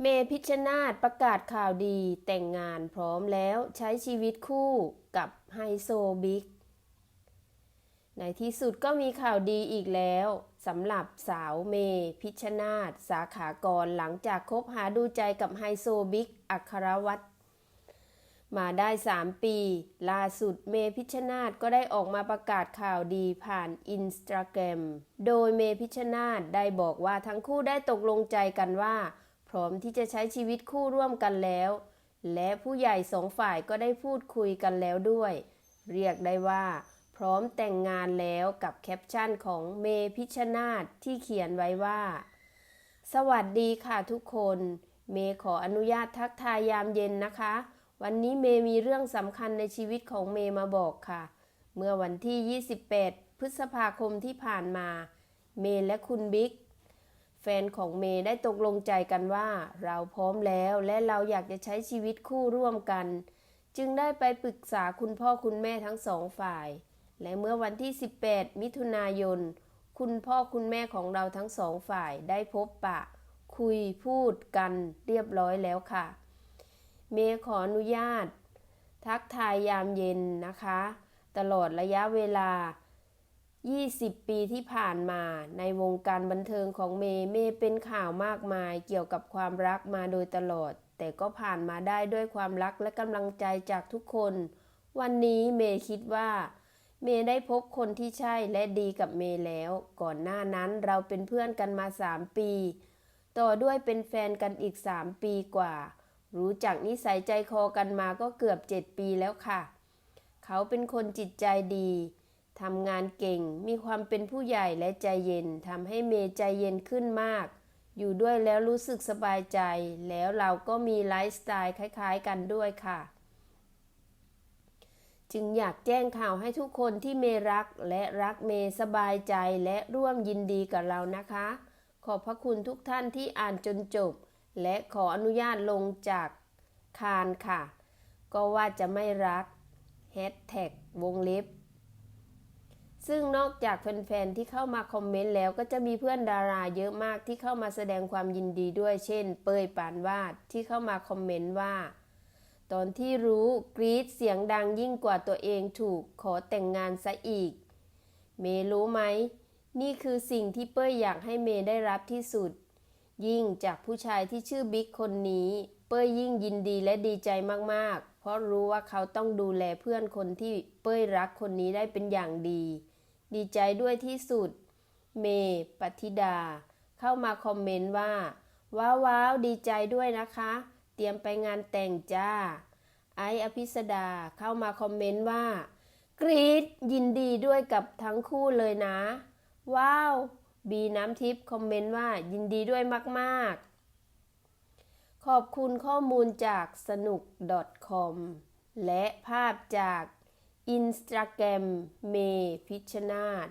เมพิชนาตประกาศข่าวดีแต่งงานพร้อมแล้วใช้ชีวิตคู่กับไฮโซบิ๊กในที่สุดก็มีข่าวดีอีกแล้วสำหรับสาวเมพิชนาตสาขากรหลังจากคบหาดูใจกับไฮโซบิ๊กอัครวัตรมาได้ 3 ปี ล่าสุดเมพิชนาตก็ได้ออกมาประกาศข่าวดีผ่านอินสตาแกรมโดยเมพิชนาตได้บอกว่าทั้งคู่ได้ตกลงใจกันว่า ร้อมที่จะใช้ชีวิตคู่ร่วมกันแล้ว และผู้ใหญ่สองฝ่ายก็ได้พูดคุยกันแล้วด้วย เรียกได้ว่า พร้อมแต่งงานแล้วกับแคปชั่นของเมพิชนาตที่เขียนไว้ว่า สวัสดีค่ะทุกคน เมย์ขออนุญาตทักทายยามเย็นนะคะ วันนี้เมย์มีเรื่องสำคัญในชีวิตของเมย์มาบอกค่ะ เมื่อวันที่ 28 พฤษภาคมที่ผ่านมา เมย์และคุณบิ๊ก แฟนของเมย์ได้ตกลงใจกันว่า เราพร้อมแล้วและเราอยากจะใช้ชีวิตคู่ร่วมกัน จึงได้ไปปรึกษาคุณพ่อคุณแม่ทั้งสองฝ่าย และเมื่อวันที่ 18 มิถุนายน คุณพ่อคุณแม่ของเราทั้งสองฝ่ายได้พบปะ คุยพูดกันเรียบร้อยแล้วค่ะ เมย์ขออนุญาต ทักทายยามเย็นนะคะ ตลอดระยะเวลา 20 ปีที่ผ่านมาในวงการบันเทิงของเมย์เมย์เป็นข่าวมากมายเกี่ยวกับความรักมาโดยตลอด แต่ก็ผ่านมาได้ด้วยความรักและกำลังใจจากทุกคน วันนี้เมย์คิดว่า เมย์ได้พบคนที่ใช่และดีกับเมย์แล้ว ก่อนหน้านั้นเราเป็นเพื่อนกันมา 3 ปี ต่อด้วยเป็นแฟนกันอีก 3 ปีกว่า รู้จักนิสัยใจคอกันมาก็เกือบ 7 ปีแล้วค่ะ เขาเป็นคนจิตใจดี ทำงานเก่ง มีความเป็นผู้ใหญ่และใจเย็นทำให้เมย์ใจเย็นขึ้นมาก อยู่ด้วยแล้วรู้สึกสบายใจ แล้วเราก็มีไลฟ์สไตล์คล้ายๆกันด้วยค่ะ จึงอยากแจ้งข่าวให้ทุกคนที่เมย์รักและรักเมย์สบายใจและร่วมยินดีกับเรานะคะ ขอบพระคุณทุกท่านที่อ่านจนจบ และขออนุญาตลงจากคานค่ะ ก็ว่าจะไม่รักแฮชแท็กวงเล็บ ซึ่งนอกจากแฟนๆที่เข้ามาคอมเมนต์แล้วก็จะมีเพื่อนดาราเยอะมากที่เข้ามาแสดงความยินดีด้วย เช่น เปยปานวาดที่เข้ามาคอมเมนต์ว่า ตอนที่รู้กรีดเสียงดังยิ่งกว่าตัวเองถูกขอแต่งงานซะอีก เมย์รู้ไหม นี่คือสิ่งที่เป้ยอยากให้เมย์ได้รับที่สุด ยิ่งจากผู้ชายที่ชื่อบิ๊กคนนี้ เป้ยยิ่งยินดีและดีใจมากๆ เพราะรู้ว่าเขาต้องดูแลเพื่อนคนที่เป้ยรักคนนี้ได้เป็นอย่างดี ดีใจด้วยที่สุด เมย์ปฏิดา เข้ามาคอมเมนต์ว่า ว้าวว้าวดีใจด้วยนะคะ เตรียมไปงานแต่งจ้า ไออภิสดาเข้ามาคอมเมนต์ว่า กรีดยินดีด้วยกับทั้งคู่เลยนะ ว้าว บีน้ำทิพย์คอมเมนต์ว่ายินดีด้วยมากๆขอบคุณข้อมูลจากสนุก .com และภาพจาก อินสตาแกรมเมพิชนาท